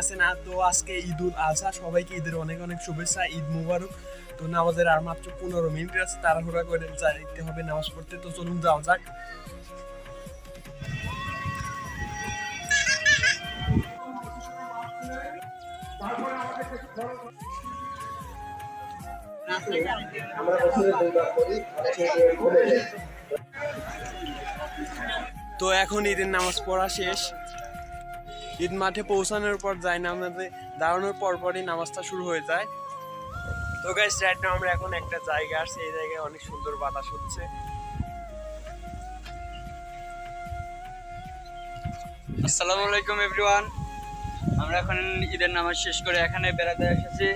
আছে না তো আজকে ঈদ উল আজহা, সবাইকে ঈদের অনেক অনেক শুভেচ্ছা, ঈদ মুবারক। তো নামাজের আর মাত্র পনেরো মিনিট আছে, তাড়াহুড়া করে যাইতে হবে নামাজ পড়তে। তো চলুন, যাওয়া যাক। তো এখন ঈদের নামাজ পড়া শেষ। ঈদ মাঠে পৌঁছানোর পর যাই নামাজে দাঁড়ানোর পর পরই নামাজটা শুরু হয়ে যায়। তো গাইস রাইট নাও আমরা এখন একটা জায়গা আসছে এই জায়গায় অনেক সুন্দর বাতাস হচ্ছে। আসসালামু আলাইকুম এভরিওয়ান আমরা এখন ঈদের নামাজ শেষ করে এখানে বেড়াতে এসেছি।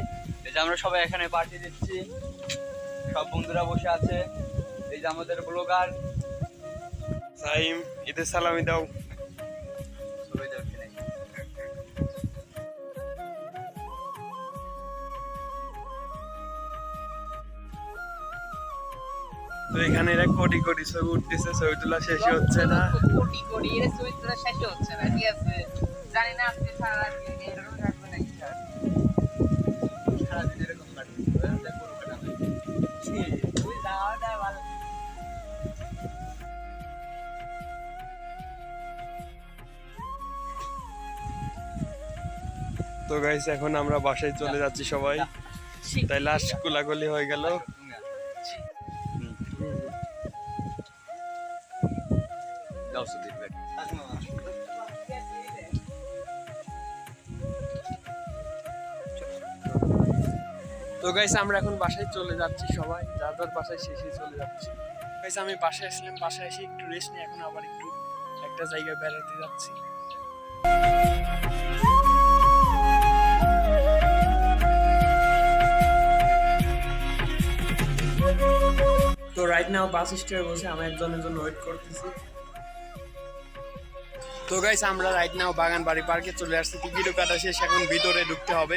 এই যে আমরা সবাই এখানে পার্টি দিচ্ছি। সব বন্ধুরা বসে আছে। এই যে আমাদের ব্লগার সাইম ঈদের সালামি দাও। তো এখানে এরা কোটি কোটি ছবি উঠতেছে ছবি তোলা শেষই হচ্ছে না। কোটি কোটি এর চরিত্র শেষ হচ্ছে না ঠিক আছে? জানি না আজকে সারা দিন এরকম থাকবে না। এরকম কাটবে তো গাইস এখন আমরা বাসায় চলে যাচ্ছি সবাই। তাই লাস্ট কোলাগুলি হয়ে গেল। যাও সুদীপ ভাই তো গাইস আমরা এখন বাসায় চলে যাচ্ছি সবাই। যার বাসায় শেষে চলে যাচ্ছি। গাইস আমি বাসায় আসলাম। বাসায় এসে একটু রেস্ট নিয়ে এখন আবার একটু একটা জায়গায় বেড়াতে যাচ্ছি। তো রাইট নাও বাস স্ট্যান্ডে বসে আমি একজনের জন্য ওয়েট করতেছি। তো গাইস আমরা রাইট নাও বাগান বাড়ি পার্কে চলে আসছি। টিকিটও কাটা শেষ, এখন ভিতরে ঢুকতে হবে।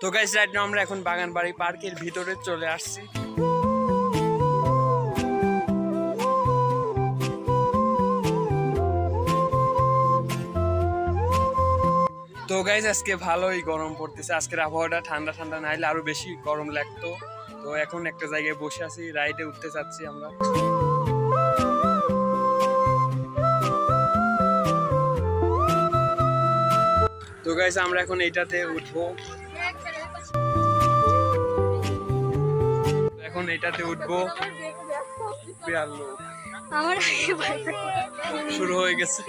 তো গাইস রাইট নাও আমরা এখন বাগান বাড়ি পার্কের ভিতরে চলে আসছি। তো গাইজ আজকে ভালোই গরম পড়তেছে। আজকের আবহাওয়াটা ঠান্ডা ঠান্ডা না হলে আরও বেশি গরম লাগতো। তো এখন একটা জায়গায় বসে আছি রাইডে উঠতে চাচ্ছি আমরা। তো গাইজ আমরা এখন এইটাতে উঠবো। এখন এইটাতে উঠবো। শুরু হয়ে গেছে।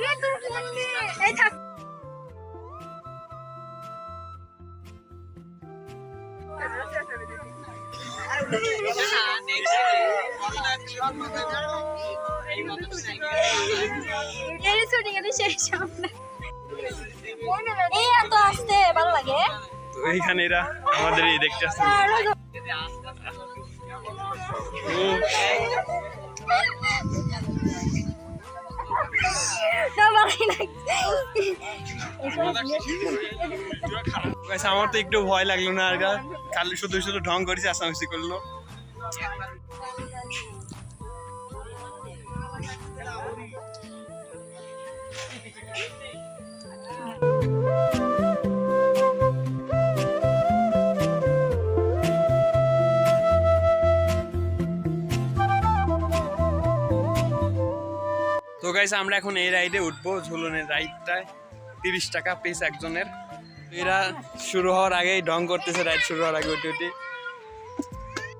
এই শুটিং এর শেষ আমরা। এই এত আসতে ভালো লাগে। এইখানে এরা আমাদের এই দেখতে আসছে। Guys, আমার তো একটু ভয় লাগল না আর খালি শুধু শুধু ঢং করেছে আসামিসি করল। গাইস আমরা এখন এই রাইডে উঠবো ঝুলনের রাইডটায় তিরিশ টাকা পিস একজনের। এরা শুরু হওয়ার আগেই ঢং করতেছে রাইড শুরু হওয়ার আগে উঠে উঠে।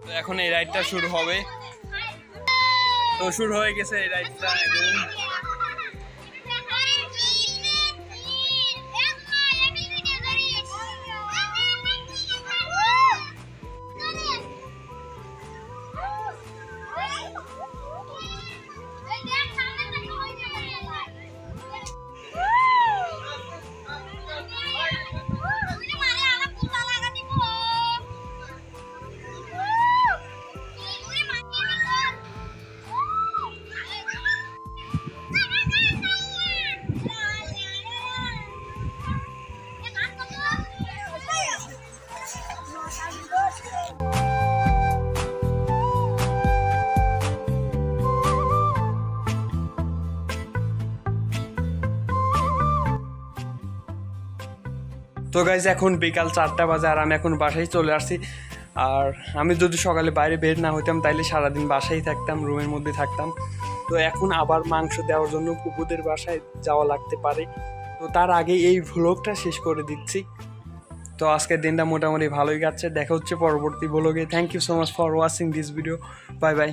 তো এখন এই রাইডটা শুরু হবে। তো শুরু হয়ে গেছে এই রাইডটা এখন তো গাইজ এখন বিকাল চারটা বাজে আর আমি এখন বাসায় চলে আসছি। আর আমি যদি সকালে বাইরে বের না হইতাম, তাইলে সারাদিন বাসায় থাকতাম, রুমের মধ্যে থাকতাম। তো এখন আবার মাংস দেওয়ার জন্য পুকুদের বাসায় যাওয়া লাগতে পারে। তো তার আগে এই ভ্লগটা শেষ করে দিচ্ছি। তো আজকের দিনটা মোটামুটি ভালোই কাটছে। দেখা হচ্ছে পরবর্তী ভ্লগে thank you so much for watching this video bye bye